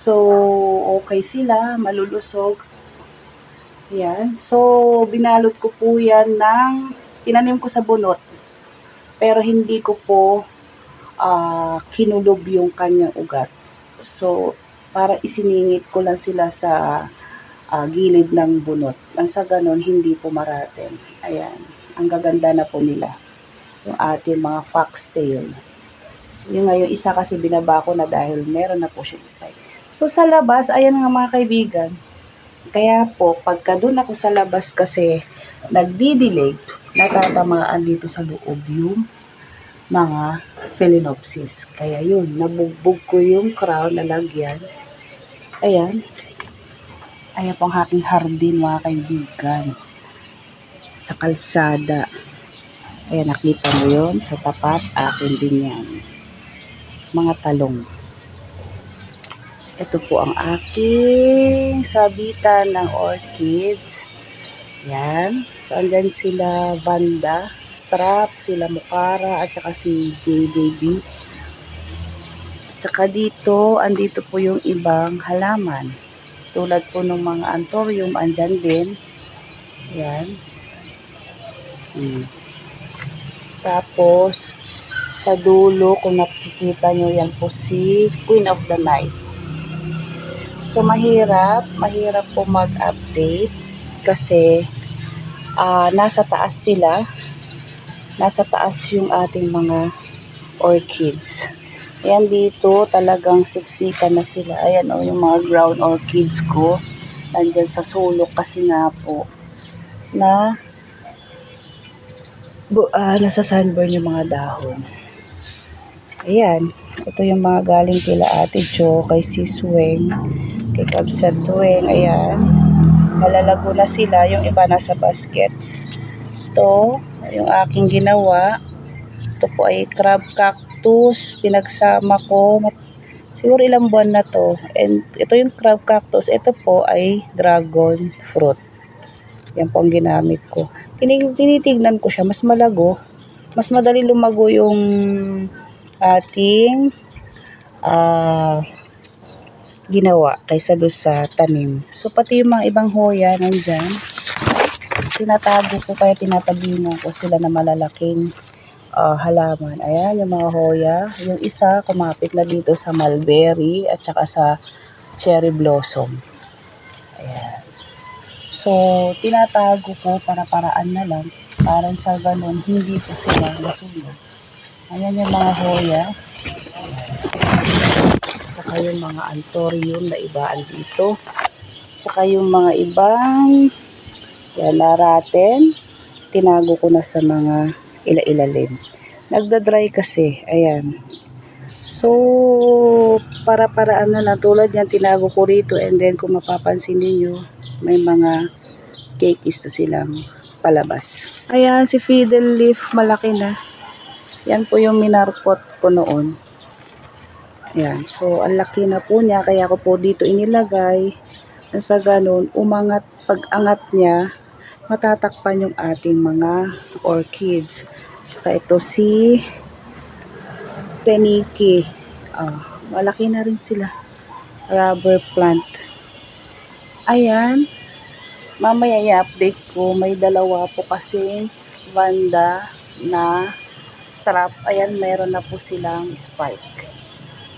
So, okay sila, malulusog. Yan. So, binalot ko po yan ng, tinanim ko sa bunot. Pero hindi ko po ah, kinulog yung kanyang ugat. So, para isiningit ko lang sila sa ah, gilid ng bunot. Nang sa ganon, hindi po marating. Ayan. Ang gaganda na po nila. Yung ating mga foxtail. Yung ngayon, isa kasi binaba ko na dahil meron na po siyang spike. So, sa labas, ayan nga mga kaibigan. Kaya po, pagka doon ako sa labas kasi nagdidilig, natatamaan dito sa loob yung mga phalaenopsis. Kaya yun, nabugbog ko yung crown na lagyan. Ayan. Ayan po ang aking hardin mga kaibigan. Sa kalsada. Ayan, nakita mo yun sa tapat. Akin din yan. Mga talong. Ito po ang aking sabitan ng orchids. Yan. So, andyan sila Banda, Strap, sila Mukara, at saka si J-Baby. At saka dito, andito po yung ibang halaman. Tulad po ng mga anthurium, andyan din. Yan. Hmm. Tapos, sa dulo, kung nakikita nyo, yan po si Queen of the Night. So, mahirap. Mahirap po mag-update kasi ah, nasa taas sila. Nasa taas yung ating mga orchids. Ayan dito, talagang siksikan na sila. Ayan o, yung mga ground orchids ko. Nandyan sa sulok kasi nga po na bu ah, nasa sunburn yung mga dahon. Ayan, ito yung mga galing kila Ate Jo, kay Sis Weng, kay Kabsat Weng, ayan. Malalago na sila, yung iba nasa basket. Ito, yung aking ginawa. Ito po ay crab cactus, pinagsama ko. Siguro ilang buwan na to. And ito yung crab cactus, ito po ay dragon fruit. Yan po ang ginamit ko. Tinitignan ko siya, mas malago. Mas madali lumago yung ating ah ginawa kaysa doon sa tanim. So, pati yung mga ibang hoya nandyan, tinatago ko kaya tinatabihan ko sila na malalaking ah, halaman. Ayan, yung mga hoya. Yung isa, kumapit na dito sa mulberry at saka sa cherry blossom. Ayan. So, tinatago ko para paraan na lang. Para sa ganun, hindi po sila masunog. Ayan yung mga hoya. Tsaka yung mga anthurium na ibaan dito. Tsaka yung mga ibang yan, naraten. Tinago ko na sa mga ila-ilalim. Nagda-dry kasi. Ayan. So, para-paraan na lang. Tulad yan, tinago ko rito. And then, kung mapapansin ninyo, may mga cakes na silang palabas. Ayan, si fiddle leaf, malaki na. Yan po yung minarkot ko noon. Ayan, so ang laki na po niya, kaya ko po dito inilagay. Na sa ganun, umangat, pag-angat niya, matatakpan yung ating mga orchids. Saka ito si Peniki. Ah, malaki na rin sila. Rubber plant. Ayan. Mamaya i-update ko. May dalawa po kasing banda na strap. Ayan, meron na po silang spike.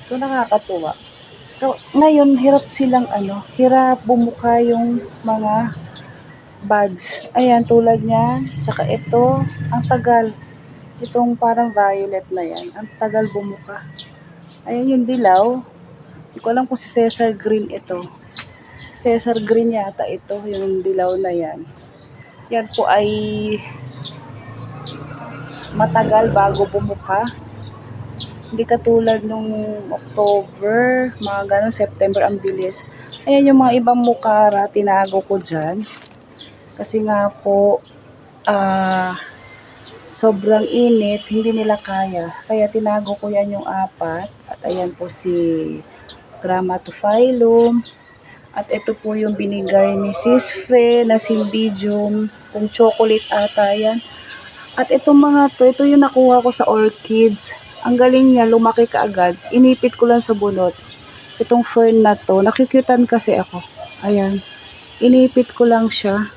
So, nakakatuwa. So, ngayon, hirap silang ano, hirap bumuka yung mga buds. Ayan, tulad niyan. Tsaka ito, ang tagal. Itong parang violet na yan. Ang tagal bumuka. Ayan yung dilaw. Hindi ko alam kung si Cesar Green ito. Cesar Green yata ito, yung dilaw na yan. Yan po ay matagal bago bumuka. Hindi katulad nung October, mga ganun, September ang bilis. Ayan yung mga ibang mukara, tinago ko dyan. Kasi nga po, ah, sobrang init, hindi nila kaya. Kaya tinago ko yan yung apat. At ayan po si Grammatophyllum. At ito po yung binigay ni Sis Fe na Symbidium. Kung chocolate ata yan. At itong mga to, ito yung nakuha ko sa orchids. Ang galing niya, lumaki kaagad. Inipit ko lang sa bunot. itong fern na to, nakikyutan kasi ako. Ayan. Inipit ko lang siya.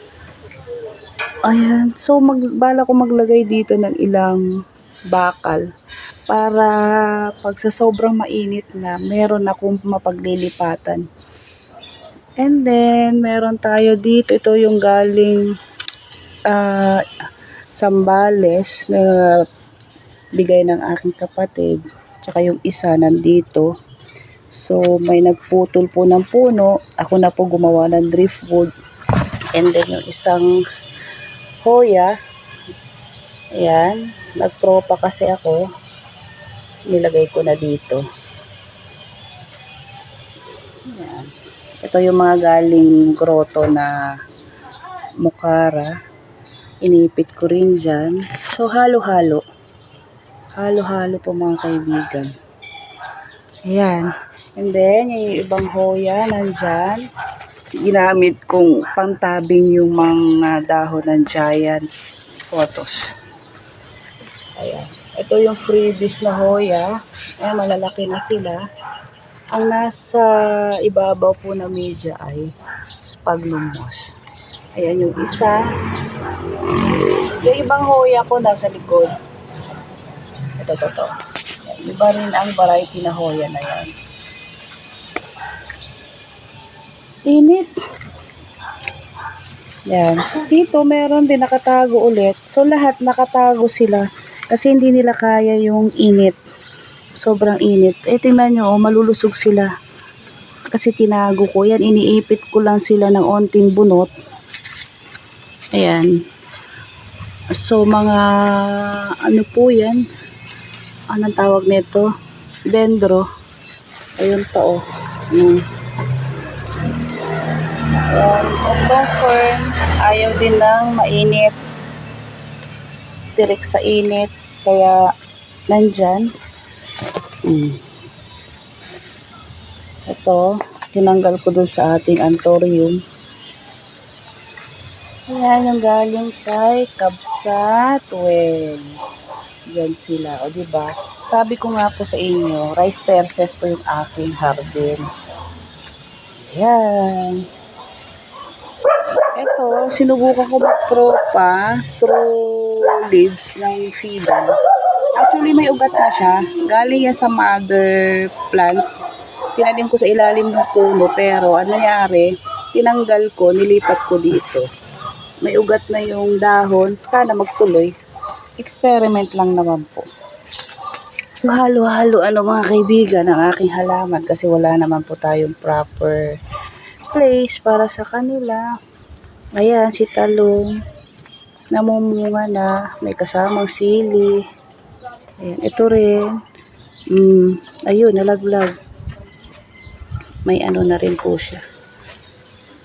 Ayan. So, mag, bala ko maglagay dito ng ilang bakal para pag sa sobrang mainit na, meron akong mapaglilipatan. And then, meron tayo dito. Ito yung galing ah, Sambales na bigay ng aking kapatid. Tsaka yung isa nandito. So, may nagputol po ng puno. Ako na po gumawa ng driftwood. And then, yung isang hoya. Ayan. Nagpropa kasi ako. Nilagay ko na dito. Ayan. Ito yung mga galing grotto na mukara. Inipit ko rin dyan. So, halo-halo. Halo-halo po mga kaibigan. Ayan. And then, yung ibang hoya nandyan. Ginamit kong pangtabing yung mga dahon ng giant photos. Ayan. Ito yung freebies na hoya. Ayan, malalaki na sila. Ang nasa ibabaw po na media ay sphagnum moss. Ayan yung isa. Yung ibang hoya ko nasa likod. Ito, ito, ito. Iba rin ang variety na hoya na yan. Init. Yan. Dito meron din nakatago ulit. So lahat nakatago sila kasi hindi nila kaya yung init. Sobrang init. Eh tingnan nyo, oh, malulusog sila. Kasi tinago ko yan. Iniipit ko lang sila ng onting bunot. Ayan. So mga ano po yan? Anong tawag nito? Dendro. Ayun pa oh. Yung Ayan, itong fern, ayaw din ng mainit. Tirik sa init. Kaya, nandyan. Mm. Ito, tinanggal ko dun sa ating antorium. Ayan, yung galing kay Kabsat. Well, yan sila. O, diba? Sabi ko nga po sa inyo, rice terraces po yung aking hardin. Ayan. Ito, sinubukan ko mag-propa through leaves ng fida. Actually, may ugat na siya. Galing yan sa mother plant. Tinanim ko sa ilalim ng puno, pero ano nangyari, tinanggal ko, nilipat ko dito. May ugat na yung dahon. Sana magtuloy. Experiment lang naman po. So, halo-halo ano mga kaibigan ang aking halaman kasi wala naman po tayong proper place para sa kanila. Ayan, si talong. Namumunga na. May kasamang sili. Ayan, ito rin. Mm, ayun, nalaglag. May ano na rin po siya.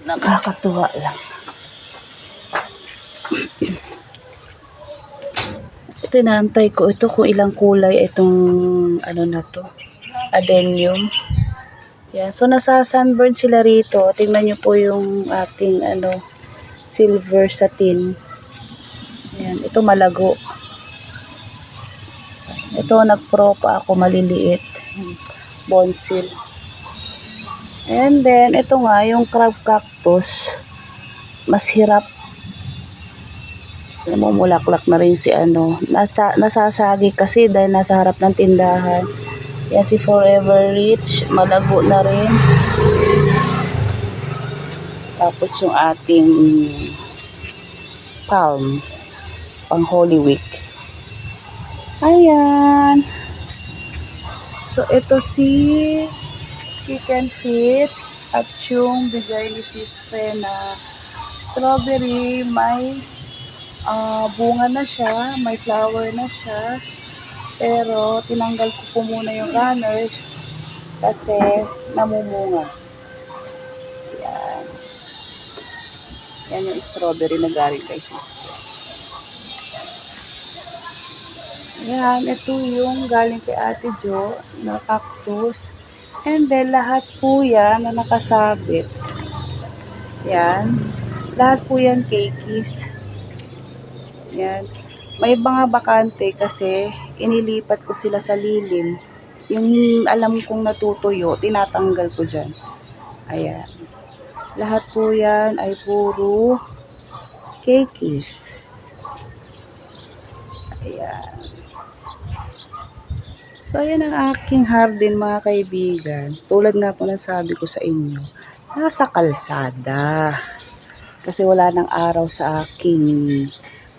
Nakakatuwa lang. Ito inaantay ko. Ito kung ilang kulay itong ano na to. Adenium. Yan. So, nasa sunburn sila rito. Tingnan nyo po yung ating ano, silver satin. Yan. Ito malago. Ito, nagpropa ako maliliit. Bonsil. And then, ito nga, yung crab cactus. Mas hirap. Namumulaklak na rin si ano. Nasa, nasasagi kasi dahil nasa harap ng tindahan. Yan si Forever Rich. Malago na rin. Tapos yung ating palm. Pang Holy Week. Ayan. So, ito si chicken feet at yung bigay ni Sis na strawberry. May ah, bunga na siya. May flower na siya. Pero, tinanggal ko po muna yung runners kasi namumunga. Yan. Yan yung strawberry na galing kay Sis Fe. Yan, ito yung galing kay Ate Jo na cactus. And then, lahat po yan na nakasabit. Yan. Lahat po yan cakeys. Yan. May mga bakante kasi inilipat ko sila sa lilim. Yung alam kong natutuyo, tinatanggal ko dyan. Ayan. Lahat po yan ay puro cakeis. Ayan. So, ayan ang aking hardin mga kaibigan. Tulad nga po ng sabi ko sa inyo, nasa kalsada. Kasi wala nang araw sa aking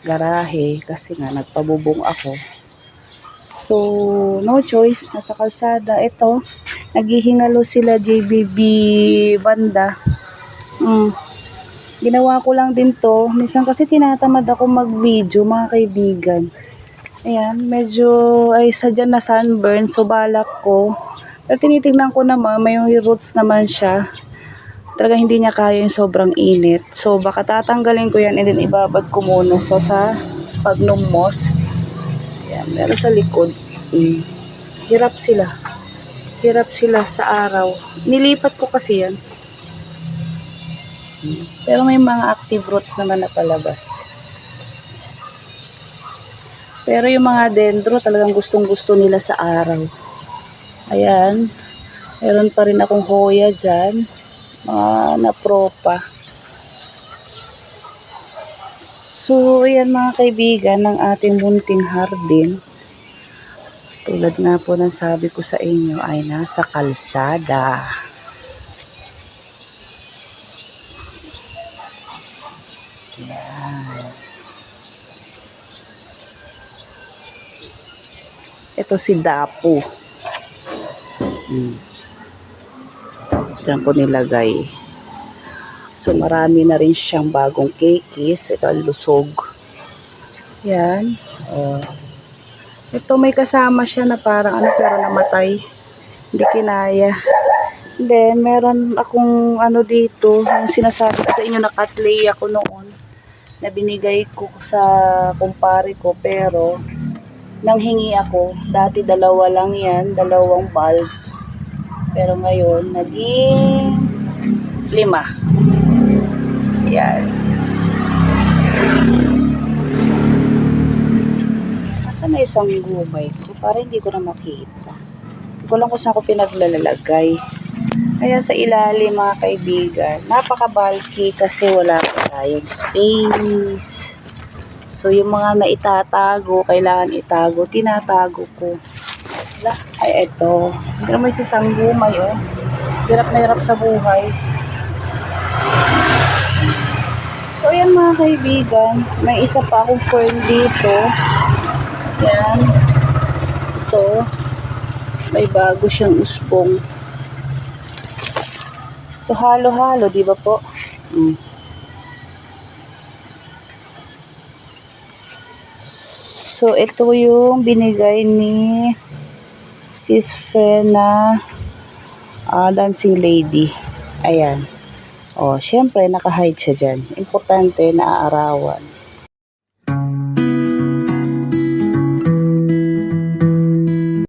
garahe kasi nga nagpabubong ako. So, no choice. Nasa kalsada. Ito, naghihingalo sila JBB banda. Mm. Ginawa ko lang din to. Minsan kasi tinatamad ako mag-video mga kaibigan. Ayan, medyo ay sadya na sunburn. So, balak ko. Pero tinitingnan ko naman, may roots naman siya. Talaga hindi niya kaya yung sobrang init. So, baka tatanggalin ko yan and then ibabad ko muna sa, sa sphagnum moss. Ayan, meron sa likod. Mm. Hirap sila. Hirap sila sa araw. Nilipat ko kasi yan. Pero may mga active roots naman na palabas. Pero yung mga dendro talagang gustong gusto nila sa araw. Ayan. Meron pa rin akong hoya dyan. Mga napropa. So, ayan mga kaibigan ng ating munting hardin. Tulad nga po ng sabi ko sa inyo ay nasa kalsada. Yan. Ito si Dapo. Hmm. Diyan ko nilagay. So, marami na rin siyang bagong cakeis. Ito lusog. Yan. Oh. Ito may kasama siya na parang ano pero namatay. Hindi kinaya. Then, meron akong ano dito, yung sinasabi sa inyo na cattleya ko noon na binigay ko sa kumpare ko pero nang hingi ako, dati dalawa lang yan, dalawang bulb. Pero ngayon, naging lima. Yan. Asan na isang gumay ko? Para hindi ko na makita. Hindi ko lang kung saan ko pinaglalagay. Kaya sa ilalim mga kaibigan, napaka-bulky kasi wala pa tayong space. So yung mga naitatago, kailangan itago, tinatago ko. Ay, eto. Hindi naman si Sanggumay, oh. Hirap na hirap sa buhay. So, ayan mga kaibigan. May isa pa akong fern dito. Yan. Ito. May bago siyang usbong. So, halo-halo, di ba po? Mm. So, ito yung binigay ni Sis Fe na ah, dancing lady. Ayan. O, syempre, naka-hide siya dyan. Importante na aarawan.